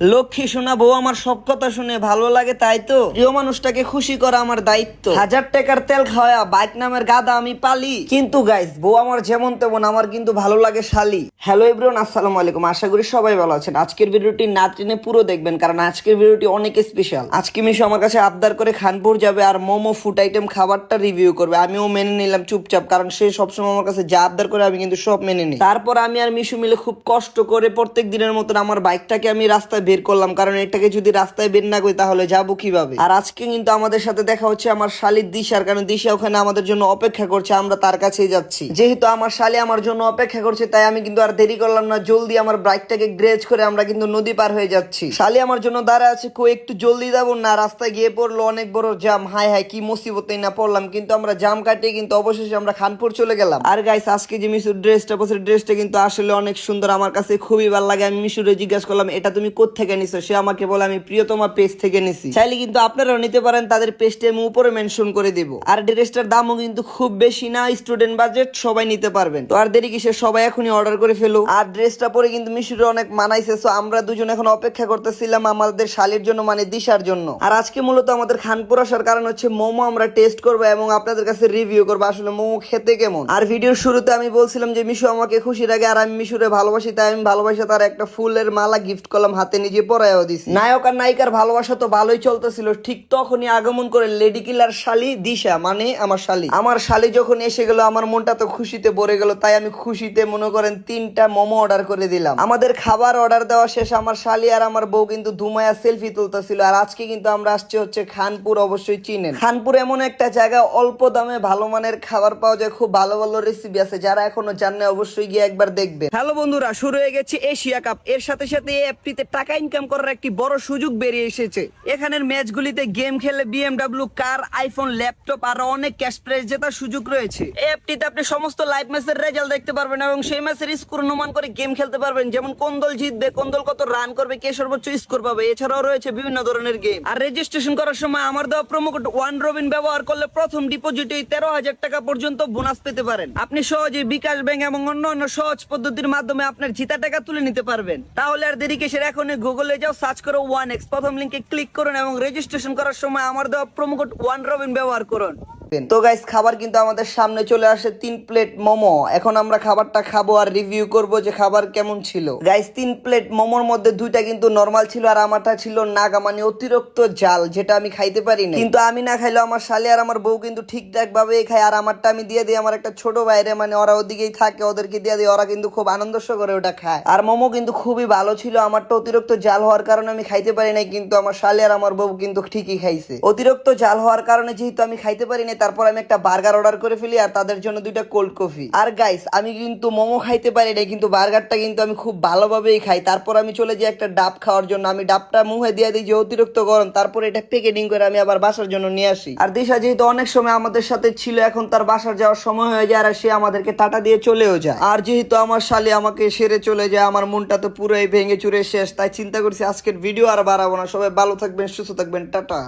লক্ষ্মী শোনা বউ আমার সব কথা শুনে ভালো লাগে, তাই তো? প্রিয় মানুষটাকে খুশি করা আমার দায়িত্ব। হাজার টাকার তেল খাওয়া, বাইক নামের গাদা আমি পালি। কিন্তু গাইস বউ আমার যেমন তেমন, আমার কিন্তু ভালো লাগে শালি। হ্যালো এভরিওয়ান আসসালামু আলাইকুম। আশা করি সবাই ভালো আছেন। আজকের ভিডিওটি না টেনে পুরো দেখবেন, কারণ আজকের ভিডিওটি অনেক স্পেশাল আজকে মিশু আমার কাছে আবদার করে খানপুর যাবে আর মোমো ফুড আইটেম খাবারটা রিভিউ করবে। আমিও মেনে নিলাম চুপচাপ, কারণ সে সবসময় আমার কাছে যা আবদার করে, আমি কিন্তু সব মেনে নিই। তারপর আমি আর মিশু মিলে খুব কষ্ট করে প্রত্যেক দিনের মতন আমার বাইকটাকে আমি রাস্তায় বের করলাম, কারণ এটাকে যদি রাস্তায় বের না করি তাহলে যাব কীভাবে? আর আজকে কিন্তু আমাদের সাথে দেখা হচ্ছে আমার শালির দিশার কারণ দিশা ওখানে আমাদের জন্য অপেক্ষা করছে, আমরা তার কাছেই যাচ্ছি। যেহেতু আমার শালি আমার জন্য অপেক্ষা করছে, তাই আমি কিন্তু আর দেরি করলাম না, জলদি আমার বাইকটাকে গ্রেজ করে আমরা কিন্তু নদী পার হয়ে যাচ্ছি। শালি আমার জন্য দাঁড়া আছে কো একটু জলদি যাব? না, রাস্তায় গিয়ে পড়ল, অনেক বড় জাম। হাই হাই কি মুসিবতে না পড়লাম, কিন্তু আমরা জাম কাটিয়ে কিন্তু অবশেষে আমরা খানপুর চলে গেলাম। আর গাইস আজকে যে মিশুর ড্রেসটা বসে ড্রেসটা কিন্তু আসলে অনেক সুন্দর, আমার কাছে খুবই ভালো লাগে। আমি মিশুরে জিজ্ঞাসা করলাম, এটা তুমি কোথেকে নিছো, সে আমাকে বলে, আমি প্রিয়তমা পেজ থেকে নিছি। চাইলে কিন্তু আপনারাও নিতে পারেন, তাদের পেজটা আমি উপরে মেনশন করে দিব। আর ড্রেসটার দামও কিন্তু খুব বেশি না স্টুডেন্ট বাজেট সবাই নিতে পারবেন। তো আর দেরি কিসে সবাই এখনই অর্ডার করে ফেলো। আর ড্রেসটা পরে কিন্তু মিশুরে অনেক মানাইছে সো আমরা দুজন এখন অপেক্ষা করতেছিলাম আমাদের শালির জন্য মানে দিশার জন্য। আর আজকে মূলত আমাদের খানপুর আসার কারণ হচ্ছে, মোমো আমরা টেস্ট করব এবং আপনাদের কাছে রিভিউ করব, আসলে মোমো খেতে কেমন। আর ভিডিওর শুরুতে আমি বলছিলাম যে, মিশু আমাকে খুশি রাখে আর আমি মিশুরে ভালোবাসি, তাই আমি ভালোবাসা তার একটা ফুলের মালা গিফট করলাম হাতে নিজে পরাইও দিছি। নায়ক আর নায়িকার ভালোবাসা তো ভালোই চলতেছিল ঠিক তখনই আগমন করে লেডি কিলার শালি দিশা মানে আমার শালি। আমার শালি যখন এসে গেল আমার মনটা তো খুশিতে ভরে গেল তাই আমি খুশিতে মনে করেন তিনটা মোমো অর্ডার করে দিলাম। আমাদের খাবার অর্ডার দেওয়া শেষ আমার শালি আর আমার বউ কিন্তু ধুমায়া সেলফি তুলতেছিল আর আজকে কিন্তু আমরা আসছি হচ্ছে খানপুর অবশ্যই চিনেন। খানপুর এমন একটা জায়গা অল্প দামে ভালো মানের খাবার পাওয়া যায় খুব ভালো ভালো রেসিপি আছে যারা এখনও জানে অবশ্যই গিয়ে একবার দেখবে হ্যালো বন্ধুরা শুরু হয়ে গেছে এশিয়া কাপ। এর সাথে সাথে এই অ্যাপটিতে টাকা ইনকাম করার একটি বড় সুযোগ বেরিয়ে এসেছে। এখানের ম্যাচগুলিতে গেম খেলে বিএমডাব্লিউ কার আইফোন ল্যাপটপ আর অনেক ক্যাশ প্রাইজ জেতার সুযোগ রয়েছে। অ্যাপটিতে আপনি সমস্ত লাইভ ম্যাচের রেজাল্ট দেখতে পারবেন এবং সেই ম্যাচের স্কোর অনুমান করে গেম খেলতে পারবেন। যেমন কোন দল জিতবে, কোন দল কত রান করবে, কে সর্বোচ্চ স্কোর পাবে, এছাড়াও রয়েছে বিভিন্ন ধরনের গেম আর রেজিস্ট্রেশন করার সময় আমার দেওয়া প্রোমো কোড ওয়ান রবিন ব্যবহার করলে প্রথম ডিপোজিটে তেরো হাজার টাকা পর্যন্ত বোনাস পেতে পারেন। আপনি সহজে বিকাশ ব্যাংক এবং অন্যান্য সহজ পদ্ধতির মাধ্যমে আপনার জিতা টাকা তুলে নিতে পারবেন। তাহলে আর দেরি কিসের? এখনই গুগলে যাও সার্চ করো ওয়ান এক্স প্রথম লিঙ্কে ক্লিক করুন এবং রেজিস্ট্রেশন করার সময় আমার দেওয়া প্রোমো কোড ওয়ান রবিন ব্যবহার করুন। তো গাইস খাবার কিন্তু আমাদের সামনে চলে আসে তিন প্লেট মোমো। এখন আমরা খাবারটা খাব আর রিভিউ করব যে খাবার কেমন ছিল। গাইস তিন প্লেট মোমোর মধ্যে দুইটা কিন্তু নর্মাল ছিল আর আমারটা ছিল নাগা মানে অতিরিক্ত জাল, যেটা আমি খাইতে পারি না কিন্তু আমি না খাইলেও আমার শালি আর আমার বউ কিন্তু ঠিকঠাক ভাবে খায়। আর আমারটা আমি দিয়ে দিই আমার একটা ছোট বাইরে মানে ওরা ওদিকেই থাকে, ওদেরকে দিয়ে দিই, ওরা কিন্তু খুব আনন্দ করে ওটা খায়। আর মোমো কিন্তু খুবই ভালো ছিল, আমারটা অতিরিক্ত জাল হওয়ার কারণে আমি খাইতে পারি নাই, কিন্তু আমার শালি আর আমার বউ কিন্তু ঠিকই খাইছে। অতিরিক্ত জাল হওয়ার কারণে যেহেতু আমি খাইতে পারি না তারপর আমি একটা বার্গার অর্ডার করে ফেলি আর তাদের জন্য দুইটা কোল্ড কফি আর গাইস আমি কিন্তু মোমো খাইতে পারি না কিন্তু বার্গারটা কিন্তু আমি খুব ভালোভাবেই খাই। তারপর আমি চলে যাই একটা ডাব খাওয়ার জন্য। আমি ডাবটা মুখে দিয়ে দিই যে অতিরিক্ত গরম, তারপর এটা প্যাকেটিং করে আমি আবার বাসার জন্য নিয়ে আসি। আর দিশা যেহেতু অনেক সময় আমাদের সাথে ছিল, এখন তার বাসার যাওয়ার সময় হয়ে যায় আর সে আমাদেরকে টাটা দিয়ে চলেও যায়। আর যেহেতু আমার শালি আমাকে সেরে চলে যায়, আমার মনটা তো পুরোই ভেঙে চুরে শেষ, তাই চিন্তা করছি আজকের ভিডিও আর বাড়াবো না। সবাই ভালো থাকবেন, সুস্থ থাকবেন, টাটা।